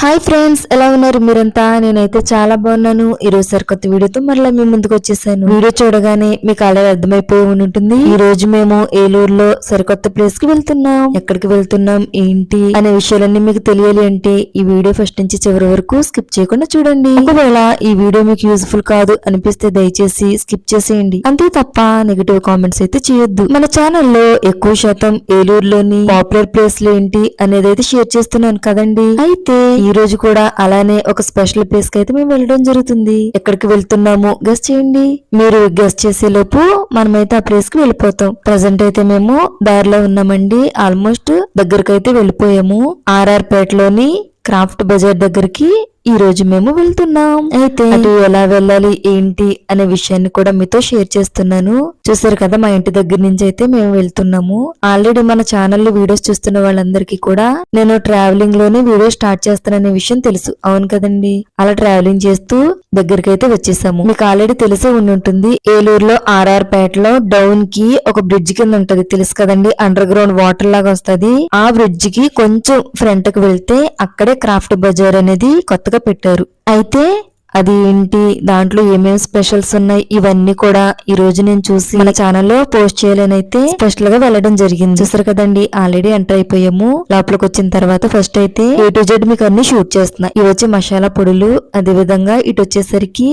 Hi friends ఎలా ఉన్నారు మీరంతా? నేనైతే చాలా బాగున్నాను. ఈ రోజు సరికొత్త వీడియోతో మరలా మీ ముందుకు వచ్చేసాను. వీడియో చూడగానే మీకు ఆల్రెడీ అర్థమైపోయి ఉంటుంది ఈ రోజు మేము ఏలూరులో సరికొత్త ప్లేస్కి వెళ్తున్నాం. ఎక్కడికి వెళ్తున్నాం? ఏంటి? అనే విషయాలన్నీ మీకు తెలియాలి అంటే ఈ వీడియో ఫస్ట్ నుంచి చివరి వరకు స్కిప్ చేయకుండా చూడండి. ఒకవేళ ఈ వీడియో మీకు యూజ్ఫుల్ కాదు అనిపిస్తే దయచేసి స్కిప్ చేసేయండి. అంతే తప్ప నెగిటివ్ కామెంట్స్ అయితే చేయొద్దు. మన ఛానల్లో ఎక్కువ శాతం ఏలూరులోని పాపులర్ ప్లేస్లు ఏంటి అనేది అయితే షేర్ చేస్తున్నాను కదండి. అయితే ఈ రోజు కూడా అలానే ఒక స్పెషల్ ప్లేస్కి అయితే మేము వెళ్ళడం జరుగుతుంది. ఎక్కడికి వెళ్తున్నాము గెస్ట్ చేయండి. మీరు గెస్ట్ చేసే లోపు మనమైతే ఆ ప్లేస్కి వెళ్ళిపోతాం. ప్రజెంట్ అయితే మేము దారిలో ఉన్నామండి. ఆల్మోస్ట్ దగ్గరకైతే వెళ్ళిపోయాము. ఆర్ఆర్ పేటలోని క్రాఫ్ట్ బజార్ దగ్గరికి ఈ రోజు మేము వెళ్తున్నాం. అయితే అటు ఎలా వెళ్ళాలి ఏంటి అనే విషయాన్ని కూడా మీతో షేర్ చేస్తున్నాను. చూసారు కదా మా ఇంటి దగ్గర నుంచి అయితే మేము వెళ్తున్నాము. ఆల్రెడీ మన ఛానల్లో వీడియోస్ చూస్తున్న వాళ్ళందరికీ కూడా నేను ట్రావెలింగ్లోనే వీడియో స్టార్ట్ చేస్తాననే విషయం తెలుసు. అవును కదండి? అలా ట్రావెలింగ్ చేస్తూ దగ్గరికి అయితే వచ్చేసాము. మీకు ఆల్రెడీ తెలిసే ఉండి ఉంటుంది ఏలూరులో ఆర్ఆర్ పేటలో డౌన్కి ఒక బ్రిడ్జ్ కింద ఉంటది. తెలుసు కదండి? అండర్ గ్రౌండ్ వాటర్ లాగా వస్తది. ఆ బ్రిడ్జ్కి కొంచెం ఫ్రంట్కి వెళ్తే అక్కడే క్రాఫ్ట్ బజార్ అనేది కొత్తగా పెట్టారు. అయితే అది ఏంటి? దాంట్లో ఏమేమి స్పెషల్స్ ఉన్నాయి? ఇవన్నీ కూడా ఈ రోజు నేను చూసి మన ఛానల్లో పోస్ట్ చేయాలని అయితే స్పెషల్గా వెళ్ళడం జరిగింది. చూసారు కదండి ఆల్రెడీ ఎంటర్ అయిపోయాము. లోపలికి వచ్చిన తర్వాత ఫస్ట్ అయితే ఏ టు జెడ్ మీకు అన్ని షూట్ చేస్తున్నా. ఇవి వచ్చి మసాలా పొడులు అదే విధంగా ఇటు వచ్చేసరికి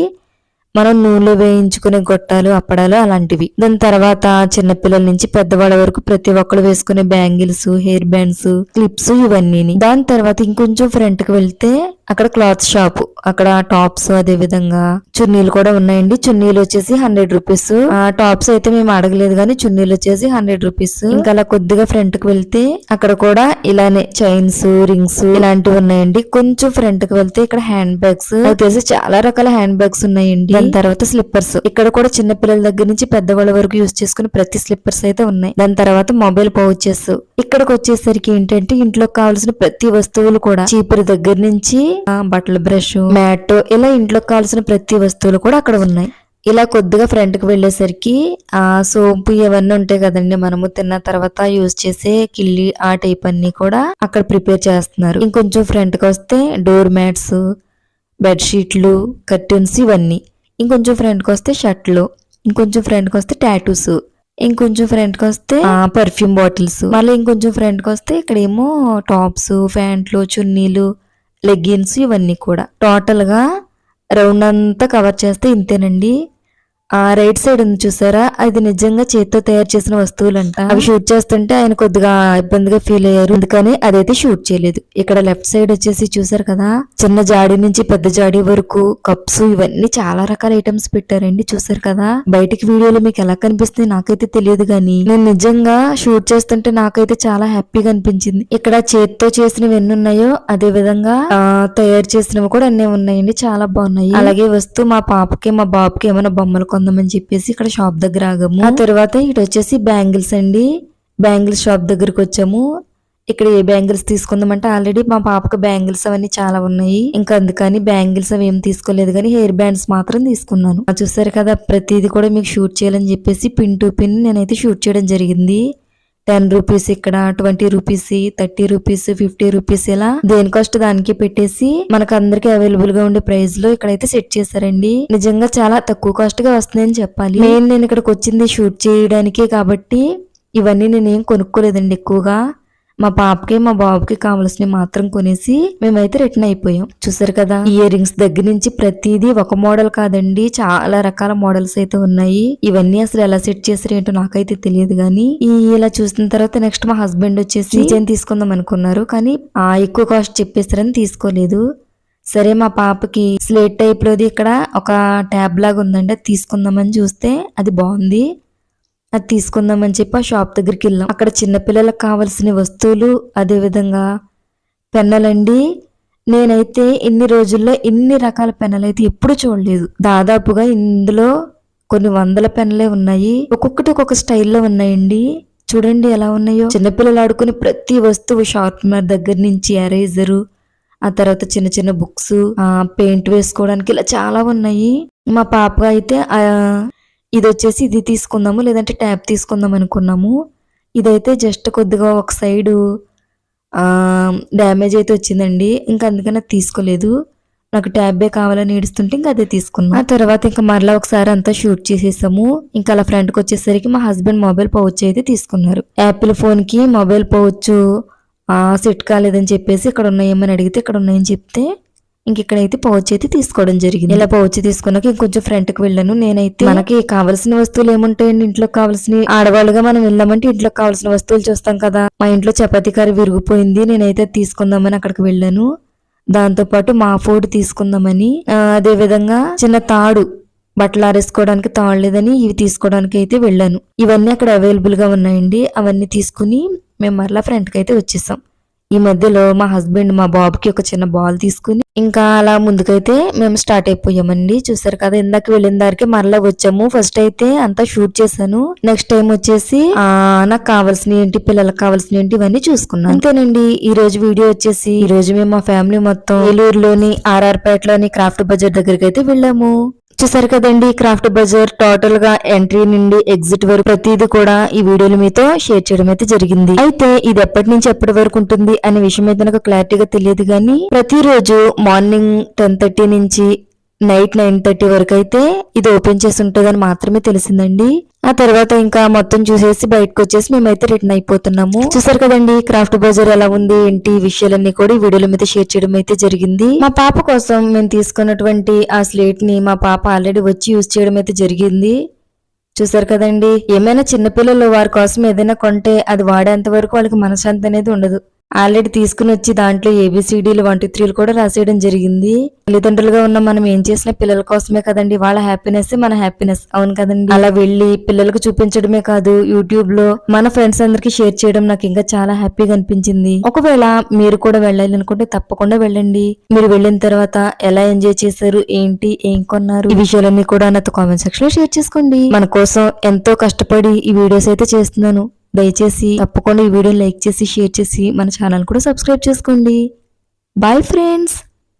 మనం నూనెలో వేయించుకునే గొట్టాలు అప్పడాలు అలాంటివి. దాని తర్వాత చిన్నపిల్లల నుంచి పెద్దవాళ్ళ వరకు ప్రతి ఒక్కరు వేసుకునే బ్యాంగిల్స్ హెయిర్ బ్యాండ్స్ క్లిప్స్ ఇవన్నీ దాని తర్వాత ఇంకొంచెం ఫ్రంట్కి వెళ్తే అక్కడ క్లాత్ షాప్ అక్కడ టాప్స్ అదే విధంగా చున్నీలు కూడా ఉన్నాయండి. చున్నీలు వచ్చేసి హండ్రెడ్ రూపీస్ ఆ టాప్స్ అయితే మేము అడగలేదు కానీ చున్నీలు వచ్చేసి హండ్రెడ్ రూపీస్ ఇంకా అలా కొద్దిగా ఫ్రంట్కి వెళ్తే అక్కడ కూడా ఇలానే చైన్స్ రింగ్స్ ఇలాంటివి ఉన్నాయండి. కొంచెం ఫ్రంట్కి వెళ్తే ఇక్కడ హ్యాండ్ బ్యాగ్స్ వచ్చేసి చాలా రకాల హ్యాండ్ బ్యాగ్స్ ఉన్నాయండి. దాని తర్వాత స్లిప్పర్స్ ఇక్కడ కూడా చిన్న పిల్లల దగ్గర నుంచి పెద్దవాళ్ళ వరకు యూజ్ చేసుకునే ప్రతి స్లిప్పర్స్ అయితే ఉన్నాయి. దాని తర్వాత మొబైల్ పౌచెస్ ఇక్కడికి వచ్చేసరికి ఏంటంటే ఇంట్లో కావాల్సిన ప్రతి వస్తువులు కూడా చీపురు దగ్గర నుంచి బట్టల బ్రష్ మ్యాట్ ఇలా ఇంట్లోకి కావాల్సిన ప్రతి వస్తువులు కూడా అక్కడ ఉన్నాయి. ఇలా కొద్దిగా ఫ్రంట్కి వెళ్ళేసరికి ఆ సోపు ఇవన్నీ ఉంటాయి కదండి మనము తిన్న తర్వాత యూజ్ చేసే కిల్లి ఆ టైప్ అన్ని కూడా అక్కడ ప్రిపేర్ చేస్తున్నారు. ఇంకొంచెం ఫ్రంట్కి వస్తే డోర్ మ్యాట్స్ బెడ్షీట్లు కర్టన్స్ ఇవన్నీ. ఇంకొంచెం ఫ్రంట్కి వస్తే షర్ట్లు ఇంకొంచెం ఫ్రంట్కి వస్తే టాటూస్ ఇంకొంచెం ఫ్రంట్కి వస్తే పర్ఫ్యూమ్ బాటిల్స్ మళ్ళీ ఇంకొంచెం ఫ్రంట్కి వస్తే ఇక్కడ ఏమో టాప్స్ ప్యాంట్లు చున్నీలు లెగ్గిన్స్ ఇవన్నీ కూడా. టోటల్గా రౌండ్ అంతా కవర్ చేస్తే ఇంతేనండి. ఆ రైట్ సైడ్ ఉంది చూసారా? అది నిజంగా చేత్తో తయారు చేసిన వస్తువులంట. అవి షూట్ చేస్తుంటే ఆయన కొద్దిగా ఇబ్బందిగా ఫీల్ అయ్యారు. అందుకని అదైతే షూట్ చేయలేదు. ఇక్కడ లెఫ్ట్ సైడ్ వచ్చేసి చూసారు కదా? చిన్న జాడి నుంచి పెద్ద జాడి వరకు కప్స్ ఇవన్నీ చాలా రకాల ఐటమ్స్ పెట్టారండి చూసారు కదా? బయటికి వీడియోలు మీకు ఎలా కనిపిస్తుంది నాకైతే తెలియదు కానీ నేను నిజంగా షూట్ చేస్తుంటే నాకైతే చాలా హ్యాపీగా అనిపించింది. ఇక్కడ చేత్తో చేసినవి ఎన్ని ఉన్నాయో అదే విధంగా తయారు చేసినవి కూడా అన్నీ ఉన్నాయండి. చాలా బాగున్నాయి. అలాగే వస్తూ మా పాపకి మా బాబుకి ఏమైనా బొమ్మలు కొందామని చెప్పేసి ఇక్కడ షాప్ దగ్గర ఆగాము. ఆ తర్వాత ఇటు వచ్చేసి బ్యాంగిల్స్ అండి. బ్యాంగిల్స్ షాప్ దగ్గరకు వచ్చాము. ఇక్కడ ఏ బ్యాంగిల్స్ తీసుకుందామంటే ఆల్రెడీ మా పాపకు బ్యాంగిల్స్ అవన్నీ చాలా ఉన్నాయి. ఇంకా అందుకని బ్యాంగిల్స్ అవి ఏం తీసుకోలేదు కానీ హెయిర్ బ్యాండ్స్ మాత్రం తీసుకున్నాను. చూసారు కదా ప్రతిదీ కూడా మీకు షూట్ చేయాలని చెప్పేసి పిన్ టు పిన్ నేనైతే షూట్ చేయడం జరిగింది. టెన్ రూపీస్ ఇక్కడ twenty rupees thirty rupees fifty rupees ఇలా దేని కాస్ట్ దానికి పెట్టేసి మనకు అందరికి అవైలబుల్గా ఉండే ప్రైస్లో ఇక్కడైతే సెట్ చేశారండి. నిజంగా చాలా తక్కువ కాస్ట్గా వస్తుందని చెప్పాలి. మెయిన్ నేను ఇక్కడికి వచ్చింది షూట్ చేయడానికే కాబట్టి ఇవన్నీ నేనేం కొనుక్కోలేదండి ఎక్కువగా. మా పాపకి మా బాబుకి కావలసినవి మాత్రం కొనేసి మేమైతే రిటర్న్ అయిపోయాం. చూసారు కదా ఇయర్ రింగ్స్ దగ్గర నుంచి ప్రతిదీ ఒక మోడల్ కాదండి. చాలా రకాల మోడల్స్ అయితే ఉన్నాయి. ఇవన్నీ అసలు ఎలా సెట్ చేసారు ఏంటో నాకైతే తెలియదు కానీ ఈ ఇలా చూసిన తర్వాత నెక్స్ట్ మా హస్బెండ్ వచ్చేసి చైన్ తీసుకుందాం అనుకున్నారు. కానీ ఆ ఎక్కువ కాస్ట్ చెప్పేస్తారని తీసుకోలేదు. సరే మా పాపకి స్లేట్ టైప్ లోది ఇక్కడ ఒక ట్యాబ్ లాగా ఉందండి. అది తీసుకుందామని చూస్తే అది బాగుంది. అది తీసుకుందామని చెప్పి ఆ షాప్ దగ్గరికి వెళ్ళాం. అక్కడ చిన్నపిల్లలకు కావాల్సిన వస్తువులు అదే విధంగా పెన్నలండి. నేనైతే ఇన్ని రోజుల్లో ఇన్ని రకాల పెన్నులు అయితే ఎప్పుడు చూడలేదు. దాదాపుగా ఇందులో కొన్ని వందల పెన్నులే ఉన్నాయి. ఒక్కొక్కటి ఒక్కొక్క స్టైల్లో ఉన్నాయండి. చూడండి ఎలా ఉన్నాయో. చిన్నపిల్లలు ఆడుకునే ప్రతి వస్తువు షార్ప్నర్ దగ్గర నుంచి ఎరేజరు ఆ తర్వాత చిన్న చిన్న బుక్స్ ఆ పెయింట్ వేసుకోవడానికి ఇలా చాలా ఉన్నాయి. మా పాప అయితే ఇది వచ్చేసి ఇది తీసుకుందాము లేదంటే ట్యాబ్ తీసుకుందాం అనుకున్నాము. ఇదైతే జస్ట్ కొద్దిగా ఒక సైడు డ్యామేజ్ అయితే వచ్చిందండి. ఇంకా అందుకని తీసుకోలేదు. నాకు ట్యాబే కావాలని ఏడుస్తుంటే ఇంకా అదే తీసుకున్నాం. ఆ తర్వాత ఇంకా మరలా ఒకసారి అంతా షూట్ చేసేసాము. ఇంకా అలా ఫ్రంట్కి వచ్చేసరికి మా హస్బెండ్ మొబైల్ పౌచ్ అయితే తీసుకున్నారు. యాపిల్ ఫోన్కి మొబైల్ పౌచ్ సెట్ కాలేదని చెప్పేసి ఇక్కడ ఉన్నాయేమని అడిగితే ఇక్కడ ఉన్నాయని చెప్తే ఇంక ఇక్కడైతే పౌచ్ అయితే తీసుకోవడం జరిగింది. ఇలా పౌచ్ తీసుకున్నాక ఇంకొంచెం ఫ్రంట్కి వెళ్ళాను. నేనైతే మనకి కావాల్సిన వస్తువులు ఏముంటాయండి? ఇంట్లో కావాల్సిన ఆడవాళ్ళుగా మనం వెళ్ళామంటే ఇంట్లో కావాల్సిన వస్తువులు చూస్తాం కదా. మా ఇంట్లో చపాతీ కర్రీ విరిగిపోయింది. నేనైతే తీసుకుందామని అక్కడికి వెళ్ళాను. దాంతో పాటు మా ఫుడ్ తీసుకుందామని అదే విధంగా చిన్న తాడు బట్టలు ఆరేసుకోవడానికి తాడు లేదని ఇవి తీసుకోవడానికి అయితే వెళ్ళాను. ఇవన్నీ అక్కడ అవైలబుల్గా ఉన్నాయండి. అవన్నీ తీసుకుని మేము మరలా ఫ్రంట్కి అయితే వచ్చేసాం. ఈ మధ్యలో మా హస్బెండ్ మా బాబుకి ఒక చిన్న బాల్ తీసుకుని ఇంకా అలా ముందుకైతే మేము స్టార్ట్ అయిపోయామండి. చూసారు కదా ఇందాక వెళ్ళిన దారికి మరలా వచ్చాము. ఫస్ట్ అయితే అంతా షూట్ చేశాను. నెక్స్ట్ టైం వచ్చేసి ఆ నాకు కావాల్సిన ఏంటి పిల్లలకు కావాల్సిన ఏంటి ఇవన్నీ చూసుకున్నాను. అంతేనండి ఈ రోజు వీడియో వచ్చేసి ఈ రోజు మేము మా ఫ్యామిలీ మొత్తం ఏలూరులోని ఆర్ఆర్ పేటలోని క్రాఫ్ట్ బజార్ దగ్గరికి అయితే వెళ్ళాము. చూసారు కదండి క్రాఫ్ట్ బజార్ టోటల్గా ఎంట్రీ నుండి ఎగ్జిట్ వరకు ప్రతిదీ కూడా ఈ వీడియోలు మీతో షేర్ చేయడం అయితే జరిగింది. అయితే ఇది ఎప్పటి నుంచి ఎప్పటి వరకు ఉంటుంది అనే విషయం అయితే నాకు క్లారిటీగా తెలియదు కానీ ప్రతిరోజు మార్నింగ్ టెన్ థర్టీ నుంచి నైట్ నైన్ థర్టీ వరకు అయితే ఇది ఓపెన్ చేసి ఉంటుందని మాత్రమే తెలిసిందండి. ఆ తర్వాత ఇంకా మొత్తం చూసేసి బయటకు వచ్చేసి మేమైతే రిటర్న్ అయిపోతున్నాము. చూసారు కదండి క్రాఫ్ట్ బజార్ ఎలా ఉంది ఏంటి విషయాలన్నీ కూడా ఈ వీడియోల మీద షేర్ చేయడం అయితే జరిగింది. మా పాప కోసం మేము తీసుకున్నటువంటి ఆ స్లేట్ని మా పాప ఆల్రెడీ వచ్చి యూజ్ చేయడం అయితే జరిగింది. చూసారు కదండి ఏమైనా చిన్నపిల్లలు వారి కోసం ఏదైనా కొంటే అది వాడేంత వరకు వాళ్ళకి మనశ్శాంతి అనేది ఉండదు. ఆల్రెడీ తీసుకుని వచ్చి దాంట్లో ఏబిసిడీలు వన్ టూ త్రీలు కూడా రాసేయడం జరిగింది. తల్లిదండ్రులుగా ఉన్న మనం ఏం చేసినా పిల్లల కోసమే కదండి వాళ్ళ హ్యాపీనెస్ మన హ్యాపీనెస్ అవును కదండి. అలా వెళ్ళి పిల్లలకు చూపించడమే కాదు యూట్యూబ్లో మన ఫ్రెండ్స్ అందరికి షేర్ చేయడం నాకు ఇంకా చాలా హ్యాపీగా అనిపించింది. ఒకవేళ మీరు కూడా వెళ్ళాలి అనుకుంటే తప్పకుండా వెళ్ళండి. మీరు వెళ్ళిన తర్వాత ఎలా ఎంజాయ్ చేశారు ఏంటి ఏం కొన్నారు? ఈ విషయాలన్నీ కూడా నాతో కామెంట్ సెక్షన్లో షేర్ చేసుకోండి. మన కోసం ఎంతో కష్టపడి ఈ వీడియోస్ అయితే చేస్తున్నాను. దయచేసి తప్పకుండా ఈ వీడియో లైక్ చేసి షేర్ చేసి మన ఛానల్ కూడా సబ్స్క్రైబ్ చేసుకోండి. Bye friends